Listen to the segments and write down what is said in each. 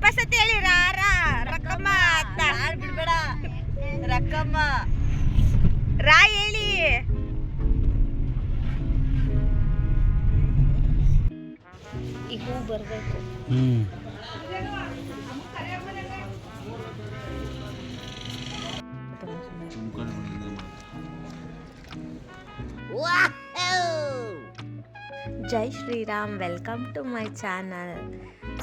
ಪಸತಿ ಹೇಳಿ ರಾರ ರಕ್ಕಮ್ಮ ಅಂತ. ಯಾರು ಬಿಡ್ಬೇಡ. ರಕ್ಕಮ್ಮ. ರಾ ಹೇಳಿ. ಈಗ ಬರ್ಬೇಕು ಬರಬೇಕು. ಹ್ಮ್. ಜೈ Shriram welcome to my channel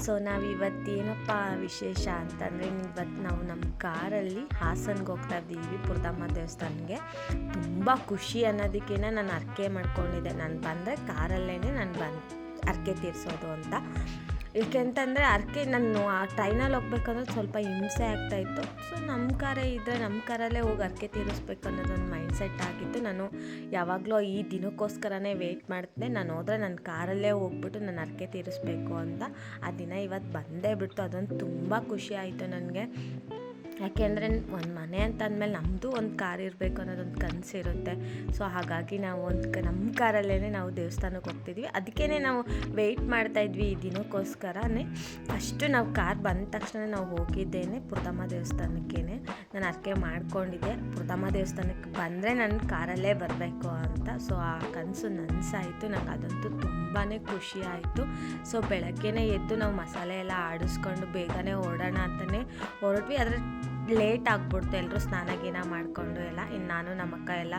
so ನಾವು ಇವತ್ತೇನಪ್ಪ ವಿಶೇಷ ಅಂತಂದರೆ ಇವತ್ತು ನಾವು ನಮ್ಮ ಕಾರಲ್ಲಿ ಹಾಸನ್ಗೆ ಹೋಗ್ತಾ ಇದ್ದೀವಿ, ಪುರ್ದಮ್ಮ ದೇವಸ್ಥಾನಕ್ಕೆ. ತುಂಬ ಖುಷಿ ಅನ್ನೋದಕ್ಕೇನೆ ನಾನು ಅರ್ಕೆ ಮಾಡ್ಕೊಂಡಿದ್ದೆ. ನಾನು ಬಂದರೆ ಕಾರಲ್ಲೇ ನಾನು ಬಂದು ಅರ್ಕೆ ತೀರಿಸೋದು ಅಂತ. ಏಕೆಂತಂದರೆ ಅದಕ್ಕೆ ನಾನು ಆ ಟ್ರೈನಲ್ಲಿ ಹೋಗ್ಬೇಕಂದ್ರೆ ಸ್ವಲ್ಪ ಹಿಂಸೆ ಆಗ್ತಾಯಿತ್ತು ಸೊ ನಮ್ಮ ಕಾರೇ ಇದ್ದರೆ ನಮ್ಮ ಕಾರಲ್ಲೇ ಹೋಗಿ ಅರ್ಕೆ ತೀರಿಸ್ಬೇಕು ಅನ್ನೋದೊಂದು ಮೈಂಡ್ ಸೆಟ್ ಆಗಿತ್ತು. ನಾನು ಯಾವಾಗಲೂ ಈ ದಿನಕ್ಕೋಸ್ಕರನೇ ವೆಯ್ಟ್ ಮಾಡ್ತೀನಿ ನಾನು ಹೋದರೆ ನನ್ನ ಕಾರಲ್ಲೇ ಹೋಗ್ಬಿಟ್ಟು ನಾನು ಅರ್ಕೆ ತೀರಿಸ್ಬೇಕು ಅಂತ ಆ ದಿನ ಇವತ್ತು ಬಂದೇ ಬಿಡ್ತು. ಅದೊಂದು ತುಂಬ ಖುಷಿ ಆಯಿತು ನನಗೆ. ಯಾಕೆಂದರೆ ಒಂದು ಮನೆ ಅಂತ ಅಂದಮೇಲೆ ನಮ್ಮದು ಒಂದು ಕಾರ್ ಇರಬೇಕು ಅನ್ನೋದೊಂದು ಕನಸು ಇರುತ್ತೆ ಸೊ ಹಾಗಾಗಿ ನಾವು ಒಂದು ನಮ್ಮ ಕಾರಲ್ಲೇ ನಾವು ದೇವಸ್ಥಾನಕ್ಕೆ ಹೋಗ್ತಿದ್ವಿ. ಅದಕ್ಕೇ ನಾವು ವೆಯ್ಟ್ ಮಾಡ್ತಾಯಿದ್ವಿ ಈ ದಿನಕ್ಕೋಸ್ಕರನೇ ಅಷ್ಟು ನಾವು ಕಾರ್ ಬಂದ ತಕ್ಷಣ ನಾವು ಹೋಗಿದ್ದೇನೆ ಪ್ರಥಮ ದೇವಸ್ಥಾನಕ್ಕೇ ನಾನು ಅರ್ಕೆ ಮಾಡ್ಕೊಂಡಿದ್ದೆ. ಪ್ರಥಮ ದೇವಸ್ಥಾನಕ್ಕೆ ಬಂದರೆ ನನ್ನ ಕಾರಲ್ಲೇ ಬರಬೇಕು ಅಂತ. ಸೊ ಆ ಕನಸು ನನಸಾಯಿತು. ನಂಗೆ ಅದಂತೂ ತುಂಬಾ ಖುಷಿ ಆಯಿತು. ಸೊ ಬೆಳಗ್ಗೆನೇ ಎದ್ದು ನಾವು ಮಸಾಲೆ ಎಲ್ಲ ಆಡಿಸ್ಕೊಂಡು ಬೇಗನೆ ಓಡೋಣ ಅಂತಲೇ ಹೊರಟ್ವಿ. ಆದರೆ ಲೇಟ್ ಆಗ್ಬಿಡ್ತು ಎಲ್ಲರೂ ಸ್ನಾನ ಗೀನ ಮಾಡಿಕೊಂಡು ಎಲ್ಲ. ಇನ್ನು ನಾನು ನಮ್ಮಕ್ಕ ಎಲ್ಲ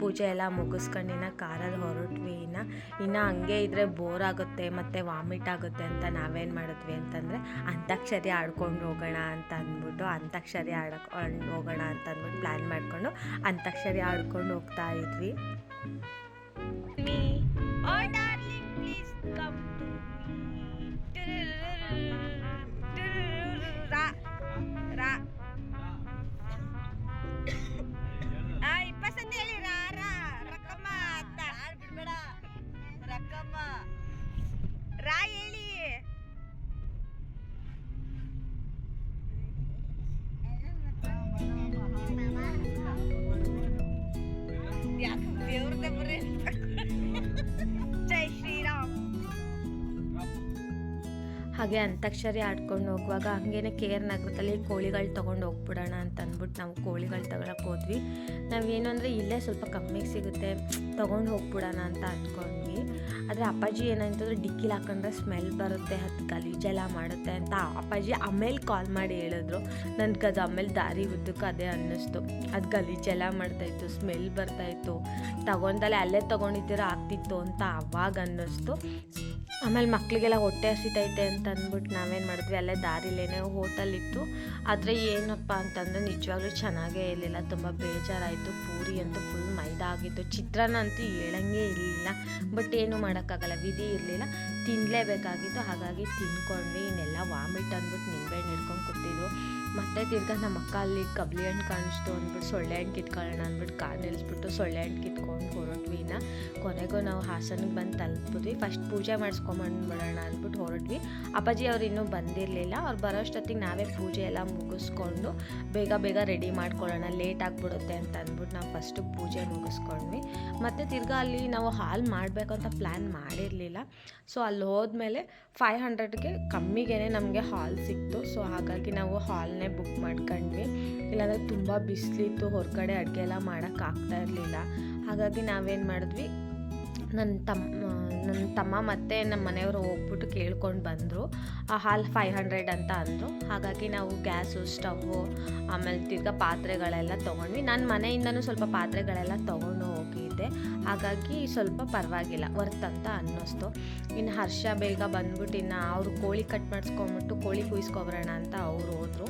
ಪೂಜೆ ಎಲ್ಲ ಮುಗಿಸ್ಕೊಂಡು ಇನ್ನು ಕಾರಲ್ಲಿ ಹೊರಟ್ವಿ ಇನ್ನು. ಇನ್ನು ಹಂಗೆ ಇದ್ದರೆ ಬೋರ್ ಆಗುತ್ತೆ, ಮತ್ತು ವಾಮಿಟ್ ಆಗುತ್ತೆ ಅಂತ ನಾವೇನು ಮಾಡಿದ್ವಿ ಅಂತಂದರೆ, ಅಂತಾಕ್ಷರಿ ಆಡ್ಕೊಂಡು ಹೋಗೋಣ ಅಂತ ಅಂದ್ಬಿಟ್ಟು, ಅಂತಾಕ್ಷರಿ ಆಡಕ್ಕೆ ಹೋಗೋಣ ಅಂತ ಅಂದ್ಬಿಟ್ಟು ಪ್ಲ್ಯಾನ್ ಮಾಡಿಕೊಂಡು, ಅಂತಾಕ್ಷರಿ ಆಡ್ಕೊಂಡು ಹೋಗ್ತಾ ಇದ್ವಿ. ಹಾಗೆ ಅಂತಾಕ್ಷರಿ ಆಡ್ಕೊಂಡು ಹೋಗುವಾಗ ಹಂಗೇನೆ ಕೇರ್ ನಗರದಲ್ಲಿ ಕೋಳಿಗಳು ತೊಗೊಂಡು ಹೋಗ್ಬಿಡೋಣ ಅಂತ ಅಂದ್ಬಿಟ್ಟು ನಾವು ಕೋಳಿಗಳು ತಗೊಳಕ್ಕೆ ಹೋದ್ವಿ. ನಾವೇನು ಅಂದರೆ ಇಲ್ಲೇ ಸ್ವಲ್ಪ ಕಮ್ಮಿಗೆ ಸಿಗುತ್ತೆ, ತೊಗೊಂಡು ಹೋಗ್ಬಿಡೋಣ ಅಂತ ಅಂದ್ಕೊಂಡ್ವಿ. ಆದರೆ ಅಪ್ಪಾಜಿ ಏನಂತಂದ್ರೆ ಡಿಕ್ಕಿಲಿ ಹಾಕೊಂಡ್ರೆ ಸ್ಮೆಲ್ ಬರುತ್ತೆ, ಅದು ಗಲೀಜೆಲ್ಲ ಮಾಡುತ್ತೆ ಅಂತ ಅಪ್ಪಾಜಿ ಆಮೇಲೆ ಕಾಲ್ ಮಾಡಿ ಹೇಳಿದ್ರು. ನನಗೆ ಅದು ಆಮೇಲೆ ದಾರಿ ಉದ್ದಕ್ಕೆ ಅದೇ ಅನ್ನಿಸ್ತು. ಅದು ಗಲೀಜೆಲ್ಲ ಮಾಡ್ತಾಯಿತ್ತು ಸ್ಮೆಲ್ ಬರ್ತಾಯಿತ್ತು ತಗೊಂಡಲ್ಲೇ ಅಲ್ಲೇ ತೊಗೊಂಡಿದ್ದೀರ ಆಗ್ತಿತ್ತು ಅಂತ ಅವಾಗ ಅನ್ನಿಸ್ತು. ಆಮೇಲೆ ಮಕ್ಕಳಿಗೆಲ್ಲ ಹೊಟ್ಟೆ ಹಸಿತೈತೆ ಅಂತ ಅಂದ್ಬಿಟ್ಟು ನಾವೇನು ಮಾಡಿದ್ವಿ, ಅಲ್ಲೇ ದಾರಿಲೇನೆ ಹೋಟೆಲ್ ಇತ್ತು ಆದರೆ ಏನಪ್ಪ ಅಂತಂದರೆ ನಿಜವಾಗ್ಲೂ ಚೆನ್ನಾಗೇ ಇರಲಿಲ್ಲ, ತುಂಬ ಬೇಜಾರಾಯಿತು. ಪೂರಿ ಅಂತೂ ಫುಲ್ ಮೈದಾ ಆಗಿತ್ತು. ಚಿತ್ರಾನ್ನ ಅಂತೂ ಹೇಳಂಗೆ ಇರಲಿಲ್ಲ. ಬಟ್ ಏನು ಮಾಡೋಕ್ಕಾಗಲ್ಲ, ವಿಧಿ ಇರಲಿಲ್ಲ. ತಿನ್ನಲೇಬೇಕಾಗಿತ್ತು ಹಾಗಾಗಿ ತಿನ್ಕೊಂಡ್ವಿ. ಇನ್ನೆಲ್ಲ ವಾಮಿಟ್ ಅಂದ್ಬಿಟ್ಟು ನಿಂಬೆಹಣ್ಣು ಹಿಡ್ಕೊಂಡು ಮತ್ತೆ ತಿರ್ಗಾ ನಮ್ಮ ಅಕ್ಕ ಅಲ್ಲಿ ಕಬ್ಲಿ ಹಣ್ಣು ಕಾಣಿಸ್ತು ಅಂದ್ಬಿಟ್ಟು ಸೊಳ್ಳೆ ಹಣ್ಣು ಕಿತ್ಕೊಳ್ಳೋಣ ಅಂದ್ಬಿಟ್ಟು ಕಾರ್ ನಿಲ್ಲಿಸ್ಬಿಟ್ಟು ಸೊಳ್ಳೆ ಹಣ್ಣು ಕಿತ್ಕೊಂಡು ಹೊರಟ್ವಿ ನಾ ಕೊನೆಗೂ ನಾವು ಹಾಸನಕ್ಕೆ ಬಂದು ತಲುಪಿದ್ವಿ ಫಸ್ಟ್ ಪೂಜೆ ಮಾಡಿಸ್ಕೊಂಬಂದ್ಬಿಡೋಣ ಅಂದ್ಬಿಟ್ಟು ಹೊರಟ್ವಿ. ಅಪ್ಪಾಜಿ ಅವ್ರು ಇನ್ನೂ ಬಂದಿರಲಿಲ್ಲ. ಅವ್ರು ಬರೋಷ್ಟೊತ್ತಿಗೆ ನಾವೇ ಪೂಜೆ ಎಲ್ಲ ಮುಗಿಸ್ಕೊಂಡು ಬೇಗ ಬೇಗ ರೆಡಿ ಮಾಡ್ಕೊಳ್ಳೋಣ, ಲೇಟ್ ಆಗಿಬಿಡುತ್ತೆ ಅಂತ ಅಂದ್ಬಿಟ್ಟು ನಾವು ಫಸ್ಟು ಪೂಜೆ ಮುಗಿಸ್ಕೊಂಡ್ವಿ. ಮತ್ತು ತಿರ್ಗಾ ಅಲ್ಲಿ ನಾವು ಹಾಲ್ ಮಾಡಬೇಕು ಅಂತ ಪ್ಲ್ಯಾನ್ ಮಾಡಿರಲಿಲ್ಲ. ಸೊ ಅಲ್ಲಿ ಹೋದ್ಮೇಲೆ ಫೈವ್ ಹಂಡ್ರೆಡ್ಗೆ ಕಮ್ಮಿಗೆ ನಮಗೆ ಹಾಲ್ ಸಿಕ್ತು. ಸೊ ಹಾಗಾಗಿ ನಾವು ಹಾಲ್ನೇ ಬುಕ್ ಮಾಡ್ಕೊಂಡ್ವಿ. ಇಲ್ಲಾಂದರೆ ತುಂಬ ಬಿಸಿಲಿತ್ತು, ಹೊರಗಡೆ ಅಡುಗೆ ಎಲ್ಲ ಮಾಡೋಕ್ಕಾಗ್ತಾ ಇರಲಿಲ್ಲ. ಹಾಗಾಗಿ ನಾವೇನು ಮಾಡಿದ್ವಿ ನನ್ನ ತಮ್ಮ ನನ್ನ ತಮ್ಮ ಮತ್ತು ನಮ್ಮ ಮನೆಯವರು ಹೋಗ್ಬಿಟ್ಟು ಕೇಳ್ಕೊಂಡು ಬಂದರು. ಆ ಹಾಲ್ ಫೈವ್ ಹಂಡ್ರೆಡ್ ಅಂತ ಅಂದರು. ಹಾಗಾಗಿ ನಾವು ಗ್ಯಾಸು, ಸ್ಟವ್ವು, ಆಮೇಲೆ ತಿರ್ಗಾ ಪಾತ್ರೆಗಳೆಲ್ಲ ತೊಗೊಂಡ್ವಿ. ನನ್ನ ಮನೆಯಿಂದನೂ ಸ್ವಲ್ಪ ಪಾತ್ರೆಗಳೆಲ್ಲ ತೊಗೊಂಡು ಹೋಗಿದ್ದೆ ಹಾಗಾಗಿ ಸ್ವಲ್ಪ ಪರವಾಗಿಲ್ಲ, ವರ್ತ್ ಅಂತ ಅನ್ನಿಸ್ತು. ಇನ್ನು ಹರ್ಷ ಬೇಗ ಬಂದ್ಬಿಟ್ಟು ಇನ್ನು ಅವರು ಕೋಳಿ ಕಟ್ ಮಾಡಿಸ್ಕೊಂಬಿಟ್ಟು ಕೋಳಿ ಕುಯ್ಸ್ಕೊಬರೋಣ ಅಂತ ಅವ್ರು ಹೋದರು.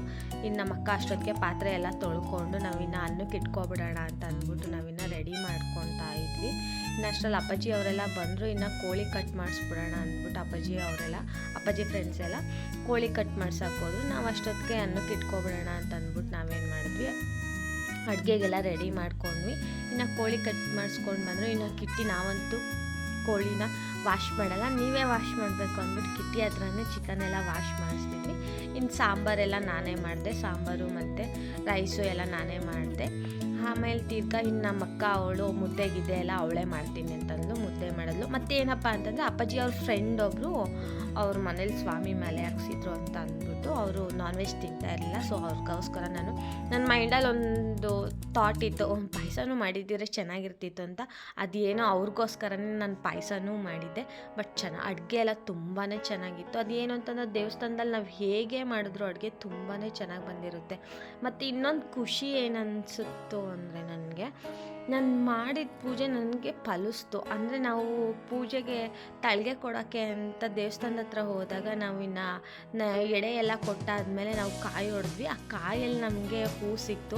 ಇನ್ನು ನಮ್ಮ ಅಕ್ಕ ಅಷ್ಟೊತ್ತಿಗೆ ಪಾತ್ರೆ ಎಲ್ಲ ತೊಳ್ಕೊಂಡು ನಾವಿನ್ನು ಅನ್ನಕ್ಕೆ ಇಟ್ಕೊಬಿಡೋಣ ಅಂತ ಅಂದ್ಬಿಟ್ಟು ನಾವಿನ್ನು ರೆಡಿ ಮಾಡ್ಕೊತಾ ಇದ್ವಿ. ಇನ್ನು ಅಷ್ಟರಲ್ಲಿ ಅಪ್ಪಾಜಿ ಅವರೆಲ್ಲ ಬಂದರು, ಇನ್ನು ಕೋಳಿ ಕಟ್ ಮಾಡಿಸ್ಬಿಡೋಣ ಅಂದ್ಬಿಟ್ಟು ಅಪ್ಪಾಜಿ ಅವರೆಲ್ಲ, ಅಪ್ಪಾಜಿ ಫ್ರೆಂಡ್ಸ್ ಎಲ್ಲ ಕೋಳಿ ಕಟ್ ಮಾಡ್ಸಕ್ಕೆ ಹೋದ್ರು. ನಾವು ಅಷ್ಟೊತ್ತಿಗೆ ಅನ್ನಕ್ಕೆ ಇಟ್ಕೊಬಿಡೋಣ ಅಂತ ಅಂದ್ಬಿಟ್ಟು ನಾವೇನು ಮಾಡಿದ್ವಿ. ಅಡುಗೆಗೆಲ್ಲ ರೆಡಿ ಮಾಡ್ಕೊಂಡ್ವಿ. ಇನ್ನು ಕೋಳಿ ಕಟ್ ಮಾಡಿಸ್ಕೊಂಡು ಬಂದರು. ಇನ್ನು ಕಿಟ್ಟಿ ನಾವಂತೂ ಕೋಳಿನ ವಾಶ್ ಮಾಡಲ್ಲ. ನೀವೇ ವಾಶ್ ಮಾಡಬೇಕು ಅಂದ್ಬಿಟ್ಟು ಕಿಟ್ಟಿ ಹತ್ರನೇ ಚಿಕನ್ ಎಲ್ಲ ವಾಶ್ ಮಾಡಿಸ್ತೀವಿ. ಇನ್ನು ಸಾಂಬಾರೆಲ್ಲ ನಾನೇ ಮಾಡಿದೆ. ಸಾಂಬಾರು ಮತ್ತು ರೈಸು ಎಲ್ಲ ನಾನೇ ಮಾಡಿದೆ. ಆಮೇಲೆ ತಿರ್ಗಾ ಇನ್ನು ನಮ್ಮ ಅಕ್ಕ, ಅವಳು, ಮುದ್ದೆ, ಗಿದ್ದೆ ಎಲ್ಲ ಅವಳೇ ಮಾಡ್ತೀನಿ ಅಂತಂದು ಮುದ್ದೆ ಮಾಡಿದ್ಲು. ಮತ್ತೆ ಏನಪ್ಪ ಅಂತಂದರೆ ಅಪ್ಪಾಜಿ ಅವ್ರ ಫ್ರೆಂಡ್ ಒಬ್ಬರು ಅವ್ರ ಮನೇಲಿ ಸ್ವಾಮಿ ಮೇಲೆ ಹಾಕ್ಸಿದ್ರು ಅಂತ ಅಂದ್ಬಿಟ್ಟು ಅವರು ನಾನ್ ವೆಜ್ ತಿಂತಾ ಇರಲಿಲ್ಲ. ಸೊ ಅವ್ರಿಗೋಸ್ಕರ ನಾನು ನನ್ನ ಮೈಂಡಲ್ಲಿ ಒಂದು ಥಾಟ್ ಇತ್ತು ಪಾಯಸನೂ ಮಾಡಿದ್ದಿದ್ರೆ ಚೆನ್ನಾಗಿರ್ತಿತ್ತು ಅಂತ. ಅದೇನೋ ಅವ್ರಿಗೋಸ್ಕರನೇ ನಾನು ಪಾಯಸನೂ ಮಾಡಿದ್ದೆ. ಬಟ್ ಚೆನ್ನಾಗಿ ಅಡುಗೆ ಎಲ್ಲ ತುಂಬಾ ಚೆನ್ನಾಗಿತ್ತು. ಅದೇನು ಅಂತಂದ್ರೆ, ದೇವಸ್ಥಾನದಲ್ಲಿ ನಾವು ಹೇಗೆ ಮಾಡಿದ್ರು ಅಡುಗೆ ತುಂಬಾ ಚೆನ್ನಾಗಿ ಬಂದಿರುತ್ತೆ. ಮತ್ತು ಇನ್ನೊಂದು ಖುಷಿ ಏನು ಅಂದರೆ ನನಗೆ ನಾನು ಮಾಡಿದ ಪೂಜೆ ನನಗೆ ಫಲಿಸ್ತು. ಅಂದರೆ ನಾವು ಪೂಜೆಗೆ ತಳಿಗೆ ಕೊಡೋಕ್ಕೆ ಅಂತ ದೇವಸ್ಥಾನದ ಹತ್ರ ಹೋದಾಗ ನಾವು ಇನ್ನು ನ ಎಡೆ ಎಲ್ಲ ಕೊಟ್ಟಾದ್ಮೇಲೆ ನಾವು ಕಾಯಿ ಹೊಡೆದ್ವಿ ಆ ಕಾಯಲ್ಲಿ ನಮಗೆ ಹೂ ಸಿಕ್ತು.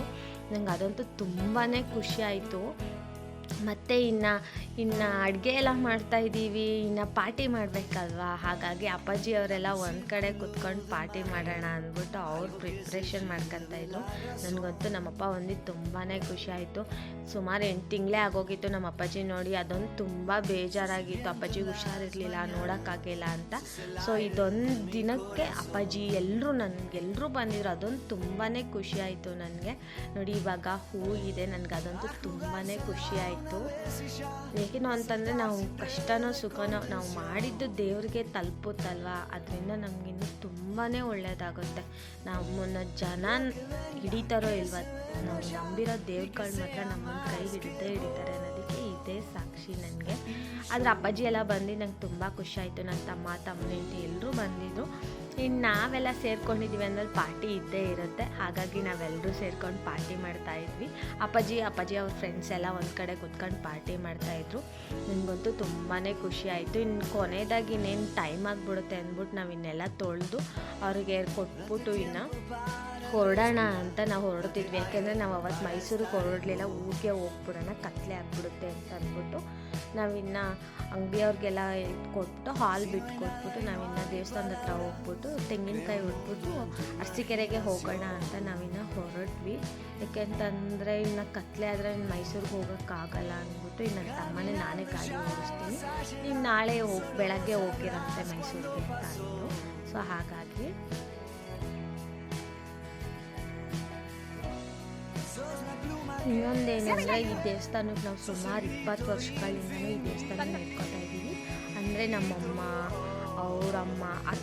ನಂಗೆ ಅದಂತೂ ತುಂಬಾ ಖುಷಿ ಆಯಿತು. ಮತ್ತು ಇನ್ನು ಇನ್ನು ಅಡುಗೆ ಎಲ್ಲ ಮಾಡ್ತಾ ಇದ್ದೀವಿ, ಇನ್ನು ಪಾರ್ಟಿ ಮಾಡಬೇಕಲ್ವಾ? ಹಾಗಾಗಿ ಅಪ್ಪಾಜಿ ಅವರೆಲ್ಲ ಒಂದು ಕಡೆ ಕುತ್ಕೊಂಡು ಪಾರ್ಟಿ ಮಾಡೋಣ ಅಂದ್ಬಿಟ್ಟು ಅವ್ರು ಪ್ರಿಪ್ರೇಷನ್ ಮಾಡ್ಕೊತಾಯಿದ್ರು ನನಗಂತೂ ನಮ್ಮಪ್ಪ ಒಂದಿದ್ದು ತುಂಬಾ ಖುಷಿ ಆಯಿತು. ಸುಮಾರು ಎಂಟು ತಿಂಗಳೇ ಆಗೋಗಿತ್ತು ನಮ್ಮ ಅಪ್ಪಾಜಿ ನೋಡಿ, ಅದೊಂದು ತುಂಬ ಬೇಜಾರಾಗಿತ್ತು. ಅಪ್ಪಾಜಿಗೆ ಹುಷಾರಿರಲಿಲ್ಲ ನೋಡೋಕ್ಕಾಗಿಲ್ಲ ಅಂತ. ಸೊ ಇದೊಂದು ದಿನಕ್ಕೆ ಅಪ್ಪಾಜಿ ಎಲ್ಲರೂ ನನಗೆಲ್ಲರೂ ಬಂದಿದ್ರು, ಅದೊಂದು ತುಂಬಾ ಖುಷಿ ಆಯಿತು ನನಗೆ. ನೋಡಿ, ಇವಾಗ ಹೂ ಇದೆ, ನನಗೆ ಅದಂತೂ ತುಂಬಾ ಖುಷಿ ಆಯಿತು. ಏಕೇನು ಅಂತಂದರೆ ನಾವು ಕಷ್ಟನೋ ಸುಖನೋ ನಾವು ಮಾಡಿದ್ದು ದೇವ್ರಿಗೆ ತಲುಪುತ್ತಲ್ವ? ಅದರಿಂದ ನಮಗಿನ್ನೂ ತುಂಬಾ ಒಳ್ಳೆಯದಾಗುತ್ತೆ ನಮ್ಮನ್ನು ಜನ ಹಿಡಿತಾರೋ ಇಲ್ವ, ನಾವು ನಂಬಿರೋ ದೇವ್ರುಗಳು ಮಾತ್ರ ನಮ್ಮನ್ನು ಕೈ ಹಿಡಿದೇ ಹಿಡಿತಾರೆ ಅನ್ನೋದಕ್ಕೆ ಸಾಕ್ಷಿ ನನಗೆ. ಆದರೆ ಅಪ್ಪಾಜಿ ಎಲ್ಲ ಬಂದು ನಂಗೆ ತುಂಬ ಖುಷಿ ಆಯಿತು. ನನ್ನ ತಮ್ಮ ತಮ್ಮ ಹೆಂಡತಿ ಎಲ್ಲರೂ ಬಂದಿದ್ದರು ಇನ್ನು ನಾವೆಲ್ಲ ಸೇರ್ಕೊಂಡಿದ್ದೀವಿ ಅಂದ್ರೆ ಪಾರ್ಟಿ ಇದ್ದೇ ಇರುತ್ತೆ. ಹಾಗಾಗಿ ನಾವೆಲ್ಲರೂ ಸೇರ್ಕೊಂಡು ಪಾರ್ಟಿ ಮಾಡ್ತಾ ಇದ್ವಿ. ಅಪ್ಪಾಜಿ ಅಪ್ಪಾಜಿ ಅವ್ರ ಫ್ರೆಂಡ್ಸ್ ಎಲ್ಲ ಒಂದು ಕಡೆ ಕುತ್ಕೊಂಡು ಪಾರ್ಟಿ ಮಾಡ್ತಾಯಿದ್ರು ನನಗಂತೂ ತುಂಬಾ ಖುಷಿ ಆಯಿತು. ಇನ್ನು ಕೊನೆಯದಾಗಿ ಇನ್ನೇನು ಟೈಮ್ ಆಗಿಬಿಡುತ್ತೆ ಅಂದ್ಬಿಟ್ಟು ನಾವು ಇನ್ನೆಲ್ಲ ತೊಳೆದು ಅವ್ರಿಗೆ ಕೊಟ್ಬಿಟ್ಟು ಇನ್ನು ಹೊರಡೋಣ ಅಂತ ನಾವು ಹೊರಡ್ತಿದ್ವಿ. ಯಾಕೆಂದರೆ ನಾವು ಅವತ್ತು ಮೈಸೂರಿಗೆ ಹೊರಡಲಿಲ್ಲ, ಊರಿಗೆ ಹೋಗ್ಬಿಡೋಣ, ಕತ್ಲೆ ಆಗಿಬಿಡುತ್ತೆ ಅಂತ. ಅಂದ್ಬಿಟ್ಟು ನಾವಿನ್ನು ಅಂಗಡಿಯವ್ರಿಗೆಲ್ಲ ಕೊಟ್ಟು ಹಾಲ್ ಬಿಟ್ಟು ಕೊಟ್ಬಿಟ್ಟು ನಾವಿನ್ನು ದೇವಸ್ಥಾನದ ಹತ್ರ ಹೋಗ್ಬಿಟ್ಟು ತೆಂಗಿನಕಾಯಿ ಹೊಡ್ಬಿಟ್ಟು ಅರಸೀಕೆರೆಗೆ ಹೋಗೋಣ ಅಂತ ನಾವಿನ್ನು ಹೊರಟ್ವಿ. ಯಾಕೆಂತಂದರೆ ಇನ್ನು ಕತ್ಲೆ ಆದರೆ ಮೈಸೂರಿಗೆ ಹೋಗೋಕ್ಕಾಗಲ್ಲ ಅಂದ್ಬಿಟ್ಟು ಇನ್ನು ತಮ್ಮನೇ ನಾನೇ ಗಾಡಿ ಓಡಿಸ್ತೀನಿ. ನೀವು ನಾಳೆ ಹೋಗಿ ಬೆಳಗ್ಗೆ ಹೋಗಿರಂತೆ ಮೈಸೂರಿಗೆ ಅಂತ ಅಂದರು ಸೊ ಹಾಗಾಗಿ ಇನ್ನೊಂದೇನೆಂದರೆ ಈ ದೇವಸ್ಥಾನಕ್ಕೆ ನಾವು ಸುಮಾರು ಇಪ್ಪತ್ತು ವರ್ಷಗಳಿಂದನೂ ಈ ದೇವಸ್ಥಾನ ನಡ್ಕೊತಾ ಇದ್ದೀವಿ. ಅಂದರೆ ನಮ್ಮಮ್ಮ, ಅವರಮ್ಮ ಆ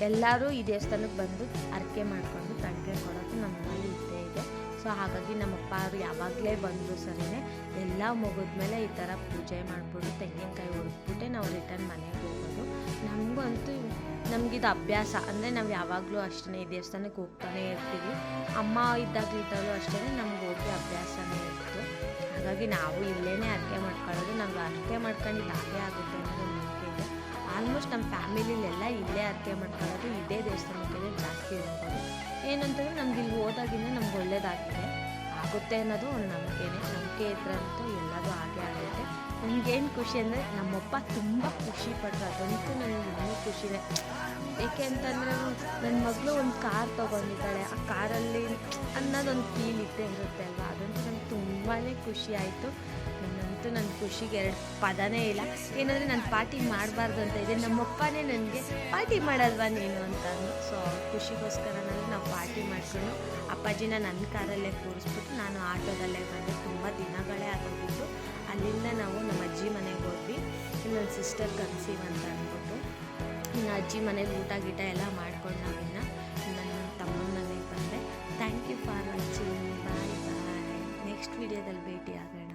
ಎಲ್ಲರೂ ಈ ದೇವಸ್ಥಾನಕ್ಕೆ ಬಂದು ಅರ್ಕೆ ಮಾಡಿಕೊಂಡು ತಣ್ಣಗೆ ಕೊಡೋದು ನಮ್ಮ ಮನೇಲಿ ಸೊ ಹಾಗಾಗಿ ನಮ್ಮಪ್ಪ ಅವರು ಯಾವಾಗಲೇ ಬಂದರೂ ಸರಿನೇ ಎಲ್ಲ ಮುಗಿದ್ಮೇಲೆ ಈ ಥರ ಪೂಜೆ ಮಾಡಿಬಿಟ್ಟು ತೆಂಗಿನಕಾಯಿ ಹೊಡೆದ್ಬಿಟ್ಟೆ ನಾವು ರಿಟರ್ನ್ ಮನೆಗೆ ಹೋಗೋದು. ನಮಗಂತೂ ನಮಗಿದು ಅಭ್ಯಾಸ, ಅಂದರೆ ನಾವು ಯಾವಾಗಲೂ ಅಷ್ಟೇ ಈ ದೇವಸ್ಥಾನಕ್ಕೆ ಹೋಗ್ತಾನೆ ಇರ್ತೀವಿ. ಅಮ್ಮ ಇದ್ದಾಗಲಿದ್ದಾಗಲೂ ಅಷ್ಟೇ ನಮ್ಗೆ ಹೋಗಿ ಅಭ್ಯಾಸನೇ ಇತ್ತು. ಹಾಗಾಗಿ ನಾವು ಇಲ್ಲೇ ಅರ್ಕೆ ಮಾಡ್ಕೊಳ್ಳೋದು. ನಮ್ಗೆ ಅರ್ಕೆ ಮಾಡ್ಕೊಂಡಿದ್ದು ಹಾಗೆ ಆಗುತ್ತೆ ಇದೆ ಆಲ್ಮೋಸ್ಟ್ ನಮ್ಮ ಫ್ಯಾಮಿಲಿಲೆಲ್ಲ ಇಲ್ಲೇ ಅರ್ಕೆ ಮಾಡ್ಕೊಳ್ಳೋದು ಇದೇ ದೇವಸ್ಥಾನಕ್ಕೆ ಜಾಸ್ತಿ ಇರ್ಬೋದು ಏನಂತಂದರೆ ನಮ್ಗೆ ಇಲ್ಲಿ ಹೋದಾಗಿಂದ ನಮ್ಗೆ ಒಳ್ಳೇದಾಗಿದೆ. ಆಗುತ್ತೆ ಅನ್ನೋದು ಒಂದು ನಂಬಿಕೆನೆ. ನಂಬಿಕೆ ಇದ್ರಂತೂ ಎಲ್ಲದೂ ಹಾಗೆ ಆಗುತ್ತೆ. ನನಗೇನು ಖುಷಿ ಅಂದರೆ ನಮ್ಮಪ್ಪ ತುಂಬ ಖುಷಿ ಪಟ್ಟರು ಅದಂತೂ ನನಗೆ ಇನ್ನೂ ಖುಷಿನೇ ಏಕೆ ಅಂತಂದರೆ ನನ್ನ ಮಗಳು ಒಂದು ಕಾರ್ ತೊಗೊಂಡಿದ್ದಾಳೆ. ಆ ಕಾರಲ್ಲಿ ಅನ್ನೋದೊಂದು ಫೀಲ್ ಇದ್ದೇ ಇರುತ್ತೆ ಅಲ್ವಾ? ಅದಂತೂ ನನಗೆ ತುಂಬಾ ಖುಷಿ ಆಯಿತು. ನನ್ನಂತೂ ನನ್ನ ಖುಷಿಗೆ ಎರಡು ಪದನೇ ಇಲ್ಲ. ಏನಂದರೆ ನಾನು ಪಾರ್ಟಿ ಮಾಡಬಾರ್ದು ಅಂತ ಇದೆ. ನಮ್ಮಪ್ಪನೇ ನನಗೆ ಪಾರ್ಟಿ ಮಾಡಲ್ವಾ ನೀನು ಅಂತ ಅಂದು ಸೊ ನಾನು ನಾವು ಪಾರ್ಟಿ ಮಾಡ್ಕೊಂಡು ಅಪ್ಪಾಜಿನ ನನ್ನ ಕಾರಲ್ಲೇ ಕೂರಿಸ್ಬಿಟ್ಟು ನಾನು ಆಟೋದಲ್ಲೇ ಬಂದೆ ತುಂಬ ದಿನಗಳೇ ಆಗೋಗಿತ್ತು ಅಲ್ಲಿಂದ ನಾವು ನಮ್ಮ ಅಜ್ಜಿ ಮನೆಗೆ ಹೋದ್ವಿ. ನನ್ನ ಸಿಸ್ಟರ್ ಕನ್ಸೀವ್ ಅಂತ ಅಂದ್ಬಿಟ್ಟು. ಇನ್ನು ಅಜ್ಜಿ ಮನೇಲಿ ಊಟ ಗೀಟ ಎಲ್ಲ ಮಾಡ್ಕೊಂಡು ನಾವಿನ್ನ ನನ್ನ ತಮ್ಮ ಮನೆಗೆ ಬಂದೆ. Thank you for watching bye bye next ವಿಡಿಯೋದಲ್ಲಿ ಭೇಟಿ ಆಗೋಣ